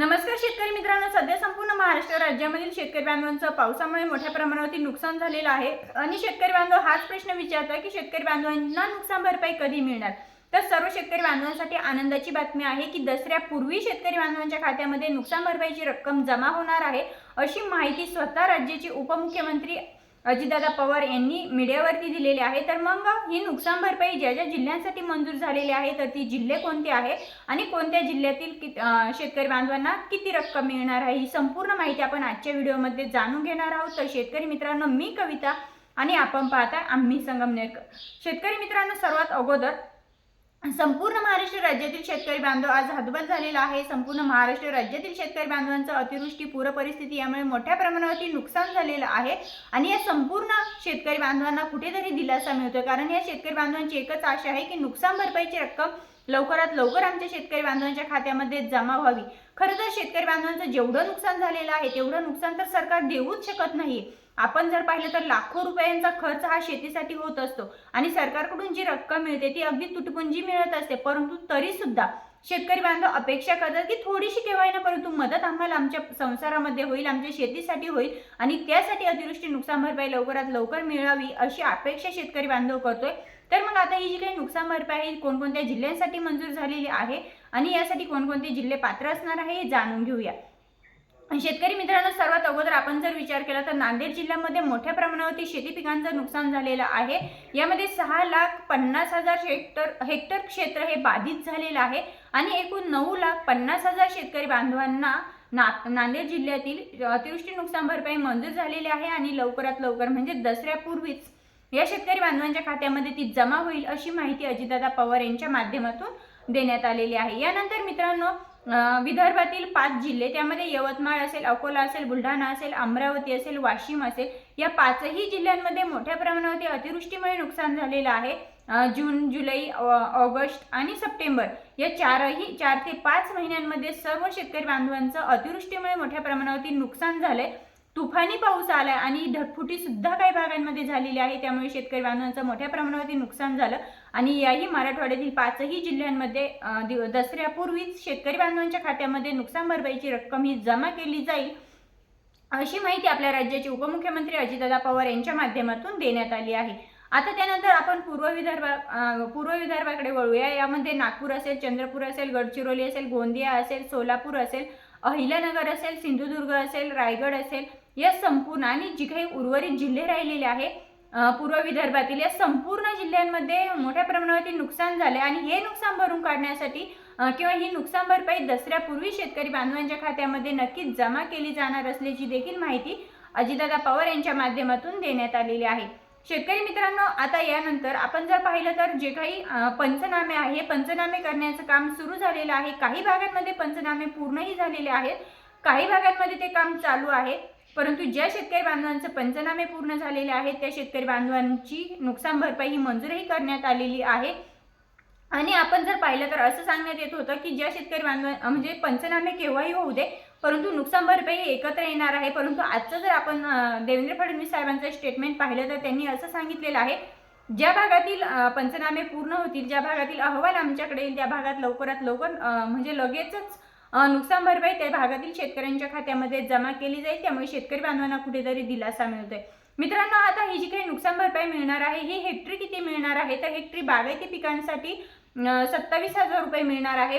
नमस्कार शेतकरी मित्रांनो सध्या संपूर्ण महाराष्ट्र राज्यामधील शेतकरी बांधवांचं पावसामुळे मोठ्या प्रमाणावरती नुकसान झालेलं आहे. आणि शेतकरी बांधव हाच प्रश्न विचारतोय की शेतकरी बांधवांना नुकसान भरपाई कधी मिळणार? तर सर्व शेतकरी बांधवांसाठी आनंदाची बातमी आहे की दसऱ्यापूर्वी शेतकरी बांधवांच्या खात्यामध्ये नुकसान भरपाईची रक्कम जमा होणार आहे अशी माहिती स्वतः राज्याचे उपमुख्यमंत्री अजितदादा पवार यांनी मीडियावरती दिलेली आहे. तर मग ही नुकसान भरपाई ज्या ज्या जिल्ह्यांसाठी मंजूर झालेली आहे तर ती जिल्हे कोणते आहे? आणि कोणत्या जिल्ह्यातील कि शेतकरी बांधवांना किती रक्कम मिळणार आहे? ही संपूर्ण माहिती आपण आजच्या व्हिडिओमध्ये जाणून घेणार आहोत. तर शेतकरी मित्रांनो मी कविता आणि आपण पाहता आम्ही संगमनेरकर शेतकरी मित्रांनो सर्वात अगोदर संपूर्ण महाराष्ट्र राज्यातील शेतकरी बांधव आज हतबल झालेला आहे. संपूर्ण महाराष्ट्र राज्यातील शेतकरी बांधवांचं अतिवृष्टी पूर परिस्थिती यामुळे मोठ्या प्रमाणावरती नुकसान झालेलं आहे. आणि या संपूर्ण शेतकरी बांधवांना कुठेतरी दिलासा मिळतोय. कारण या शेतकरी बांधवांची एकच आशा आहे की नुकसान भरपाईची रक्कम लवकरात लवकर आमच्या शेतकरी बांधवांच्या खात्यामध्ये जमा व्हावी. खरं तर शेतकरी बांधवांचं जेवढं नुकसान झालेलं आहे तेवढं नुकसान तर सरकार देऊच शकत नाही. आपण जर पाहिलं तर लाखो रुपयांचा खर्च हा शेतीसाठी होत असतो. आणि सरकारकडून जी रक्कम मिळते ती अगदी तुटपुंजी मिळत असते. परंतु तरी सुद्धा शेतकरी बांधव अपेक्षा करतात की थोडीशी केव्हा ना परंतु मदत आम्हाला आमच्या संसारामध्ये होईल आमच्या शेतीसाठी होईल. आणि त्यासाठी अतिवृष्टी नुकसान भरपाई लवकरात लवकर मिळावी अशी अपेक्षा शेतकरी बांधव करतोय. तर मग आता ही जी काही नुकसान भरपाई आहे, कोणकोणत्या जिल्ह्यांसाठी मंजूर झालेली आहे? आणि यासाठी कोणकोणते जिल्हे पात्र असणार आहे हे जाणून घेऊया. शेतकरी मित्रांनो सर्वात अगोदर आपण जर विचार केला तर नांदेड जिल्ह्यामध्ये मोठ्या प्रमाणावरती शेती पिकांचं नुकसान झालेलं आहे. यामध्ये सहा लाख पन्नास हजार हेक्टर हेक्टर क्षेत्र हे बाधित झालेलं आहे आणि एकूण नऊ लाख पन्नास हजार शेतकरी बांधवांना ना नांदेड जिल्ह्यातील अतिवृष्टी नुकसान भरपाई मंजूर झालेली आहे आणि लवकरात लवकर म्हणजे दसऱ्यापूर्वीच या शेतकरी बांधवांच्या खात्यामध्ये ती जमा होईल अशी माहिती अजितदादा पवार यांच्या माध्यमातून देण्यात आलेली आहे. यानंतर मित्रांनो विदर्भातील पाच जिल्हे त्यामध्ये यवतमाळ असेल अकोला असेल बुलढाणा असेल अमरावती असेल वाशिम असेल या पाचही जिल्ह्यांमध्ये मोठ्या प्रमाणावरती अतिवृष्टीमुळे नुकसान झालेलं आहे. जून जुलै ऑगस्ट आणि सप्टेंबर या चारही चार ते पाच महिन्यांमध्ये सर्व शेतकरी बांधवांचं अतिवृष्टीमुळे मोठ्या प्रमाणावरती नुकसान झालंय. तुफानी पाऊस आला आणि ढगफुटी सुद्धा काही भागांमध्ये झालेली आहे. त्यामुळे शेतकरी बांधवांचं मोठ्या प्रमाणावरती नुकसान झालं. आणि याही मराठवाड्यातील पाचही जिल्ह्यांमध्ये दसऱ्यापूर्वीच शेतकरी बांधवांच्या खात्यामध्ये नुकसान भरपाईची रक्कम ही जमा केली जाईल अशी माहिती आपल्या राज्याचे उपमुख्यमंत्री अजितदादा पवार यांच्या माध्यमातून देण्यात आली आहे. आता त्यानंतर आपण पूर्व विदर्भा पूर्व विदर्भाकडे वळूया. यामध्ये नागपूर असेल चंद्रपूर असेल गडचिरोली असेल गोंदिया असेल सोलापूर असेल अहिल्यानगर असेल सिंधुदुर्ग असेल रायगड असेल या संपूर्ण आणि जी काही उर्वरित जिल्हे राहिलेले आहे पूर्व विदर्भातील या संपूर्ण जिल्ह्यांमध्ये मोठ्या प्रमाणावरती नुकसान झाले आणि हे नुकसान भरून काढण्यासाठी किंवा ही नुकसान भरपाई दसऱ्यापूर्वी शेतकरी बांधवांच्या खात्यामध्ये नक्कीच जमा केली जाणार असल्याची देखील माहिती अजितदादा पवार यांच्या माध्यमातून देण्यात आलेली आहे. शेतकरी मित्रांनो आता यानंतर आपण जर पाहिलं तर जे काही पंचनामे आहे पंचनामे करण्याचं काम सुरू झालेलं आहे. काही भागांमध्ये पंचनामे पूर्णही झालेले आहेत. काही भागांमध्ये ते काम चालू आहे. परंतु ज्या शेतकरी बांधवांचे पंचनामे पूर्ण झालेले आहेत त्या शेतकरी बांधवांची नुकसान भरपाई ही मंजूरही करण्यात आलेली आहे. आणि आपण जर पाहिलं तर असं सांगण्यात येत होतं की ज्या शेतकरी बांधव म्हणजे पंचनामे केव्हाही होऊ दे परंतु नुकसान भरपाई एकत्र येणार आहे. परंतु आजचं जर आपण देवेंद्र फडणवीस साहेबांचं स्टेटमेंट पाहिलं तर त्यांनी असं सांगितलेलं आहे ज्या भागातील पंचनामे पूर्ण होतील ज्या भागातील अहवाल आमच्याकडे येईल त्या भागात लवकरात लवकर म्हणजे लगेचच नुकसान भरपाई त्या भागातील शेतकऱ्यांच्या खात्यामध्ये जमा केली जाईल. त्यामुळे शेतकरी बांधवांना कुठेतरी दिलासा मिळतोय. मित्रांनो आता ही जी काही नुकसान भरपाई मिळणार आहे ही हेक्टरी किती मिळणार आहे? तर हेक्टरी बागायती पिकांसाठी सत्तावीस हजार रुपये मिळणार आहे.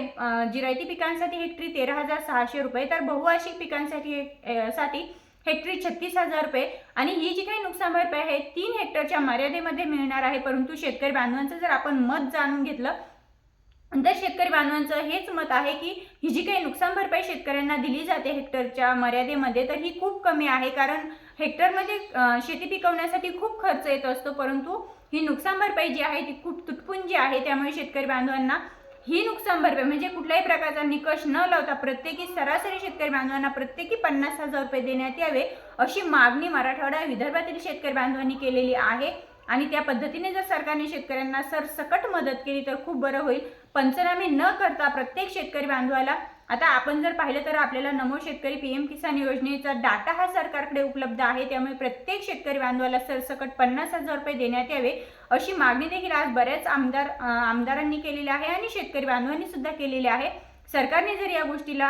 जिरायती पिकांसाठी हेक्टरी तेरा हजार सहाशे रुपये. तर बहुवार्षिक पिकांसाठी साठी हेक्टरी छत्तीस हजार रुपये. आणि ही जी काही नुकसान भरपाई आहे तीन हेक्टरच्या मर्यादेमध्ये मिळणार आहे. परंतु शेतकरी बांधवांचं जर आपण मत जाणून घेतलं तर शेतकरी बांधवांचं हेच मत आहे की ही जी काही नुकसान भरपाई शेतकऱ्यांना दिली जाते हेक्टरच्या मर्यादेमध्ये तर ही खूप कमी आहे. कारण हेक्टरमध्ये शेती पिकवण्यासाठी खूप खर्च येत असतो परंतु ही नुकसान भरपाई जी आहे ती खूप तुटपुंजी आहे त्यामुळे शेतकरी बांधवांना ही नुकसान भरपाई म्हणजे कुठल्याही प्रकारचा निकष न लावता प्रत्येकी सरासरी शेतकरी बांधवांना प्रत्येकी पन्नास हजार रुपये देण्यात यावे अशी मागणी मराठवाडा विदर्भातील शेतकरी बांधवांनी केलेली आहे. आणि त्या पद्धतीने जर सरकारने शेतकऱ्यांना सरसकट मदत केली तर खूप बरं होईल. पंचनामे न करता प्रत्येक शेतकरी बांधवाला आता आपण जर पाहिलं तर आपल्याला नमो शेतकरी पीएम किसान योजनेचा डाटा हा सरकारकडे उपलब्ध आहे त्यामुळे प्रत्येक शेतकरी बांधवाला सरसकट पन्नास हजार रुपये देण्यात यावे अशी मागणी देखील आज बऱ्याच आमदार आमदारांनी केलेली आहे आणि शेतकरी बांधवांनी सुद्धा केलेली आहे. सरकारने जर या गोष्टीला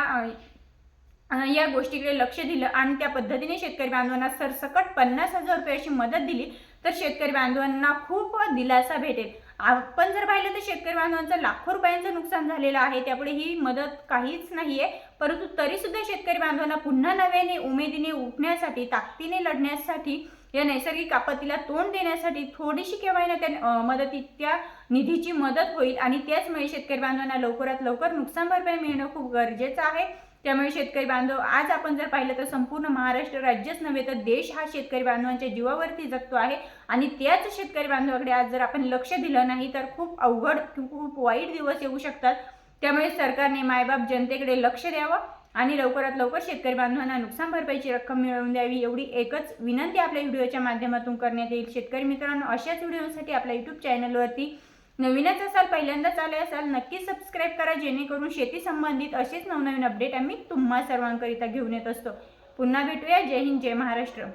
या गोष्टीकडे लक्ष दिलं आणि त्या पद्धतीने शेतकरी बांधवांना सरसकट पन्नास हजार रुपये अशी मदत दिली तर शेतकरी बांधवांना खूप दिलासा भेटेल. आपण जर पाहिलं तर शेतकरी बांधवांचं लाखो रुपयांचं नुकसान झालेलं आहे त्यापुढे ही मदत काहीच नाहीये. परंतु तरी सुद्धा शेतकरी बांधवांना पुन्हा नव्याने उमेदीने उठण्यासाठी ताकदीने लढण्यासाठी या नैसर्गिक आपत्तीला तोंड देण्यासाठी थोडीशी केव्हा ना त्या मदतीत त्या निधीची मदत होईल. आणि त्याचमुळे शेतकरी बांधवांना लवकरात लवकर नुकसान भरपाई मिळणं खूप गरजेचं आहे. त्यामुळे शेतकरी बांधव आज आपण जर पाहिलं तर संपूर्ण महाराष्ट्र राज्यच नव्हे तर देश हा शेतकरी बांधवांच्या जीवावरती जगतो आहे. आणि त्याच शेतकरी बांधवाकडे आज जर आपण लक्ष दिलं नाही तर खूप अवघड खूप वाईट दिवस येऊ शकतात. त्यामुळे सरकारने मायबाप जनतेकडे लक्ष द्यावं आणि लवकरात लवकर शेतकरी बांधवांना नुकसान भरपाईची रक्कम मिळवून द्यावी. एवढी एकच विनंती आपल्या व्हिडिओच्या माध्यमातून करण्यात येईल. शेतकरी मित्रांनो अशाच व्हिडिओसाठी आपल्या यूट्यूब चॅनलवरती नवीनच असाल पहिल्यांदाच आले असाल नक्की सबस्क्राईब करा जेणेकरून शेती संबंधित असेच नवनवीन अपडेट आम्ही तुम्हा सर्वांकरिता घेऊन येत असतो. पुन्हा भेटूया. जय हिंद जय महाराष्ट्र.